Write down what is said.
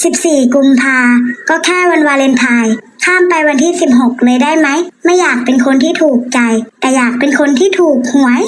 14 กุมภา ก็แค่วันวาเลนไทน์ ข้ามไปวันที่ 16 เลยได้ไหม ไม่อยากเป็นคนที่ถูกใจ แต่อยากเป็นคนที่ถูกหวย